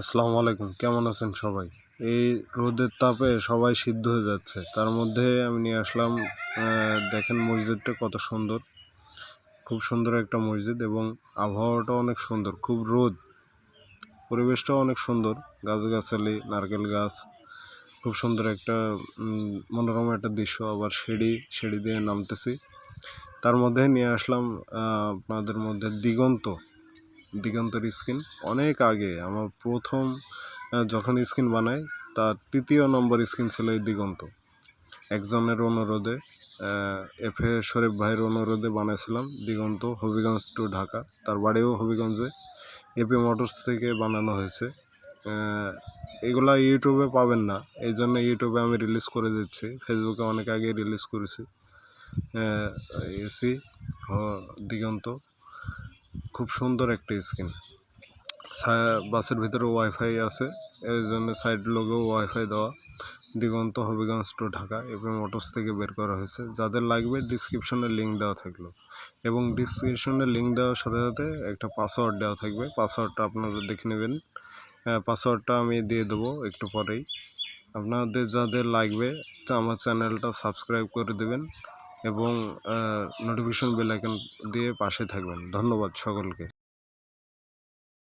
আসসালামু আলাইকুম, কেমন আছেন সবাই? এই রোদের তাপে সবাই সিদ্ধ হয়ে যাচ্ছে। তার মধ্যে আমি নিয়ে আসলাম দেখেন মসজিদটা কত সুন্দর। খুব সুন্দর একটা মসজিদ এবং আবহাওয়াটা অনেক সুন্দর, খুব রোদ। পরিবেশটাও অনেক সুন্দর, গাছগাছালি, নারকেল গাছ, খুব সুন্দর একটা মনোরম একটা দৃশ্য। আবার সিঁড়ি সিঁড়ি দিয়ে নামতেছি। তার মধ্যে নিয়ে আসলাম আপনাদের মধ্যে দিগন্ত। দিগন্তের স্কিন। অনেক আগে আমার প্রথম যখন স্কিন বানাই, তার তৃতীয় নম্বর স্কিন ছিল এই দিগন্ত। একজনের অনুরোধে এফ এ শরীফ ভাইয়ের অনুরোধে বানাইছিলাম দিগন্ত হবিগঞ্জ টু ঢাকা। তার বাড়িও হবিগঞ্জে। এপি মোটরস থেকে বানানো হয়েছে। এগুলা ইউটিউবে পাবেন না। এই জন্য ইউটিউবে আমি রিলিজ করে দিচ্ছি। ফেসবুকে অনেক আগে রিলিজ করেছি। এসি দিগন্ত। খুব সুন্দর একটা স্কিন বাসের ভিতরে ওয়াইফাই আছে এই জন্য সাইড লোগো ওয়াইফাই দেওয়া। দিগন্ত হবিগঞ্জ টু ঢাকা এবং মোটরস থেকে বের করা হয়েছে। যাদের লাগবে ডিসক্রিপশনে লিঙ্ক দেওয়া থাকল। এবং ডিসক্রিপশনে লিঙ্ক দেওয়ার সাথে সাথে একটা পাসওয়ার্ড দেওয়া থাকবে। পাসওয়ার্ডটা আপনারা দেখে নেবেন। পাসওয়ার্ডটা আমি দিয়ে দেবো একটু পরেই। আপনাদের যাদের লাগবে, আমার চ্যানেলটা সাবস্ক্রাইব করে দেবেন। এবং নোটিফিকেশন বেল আইকন দিয়ে পাশে থাকবেন। ধন্যবাদ সকলকে।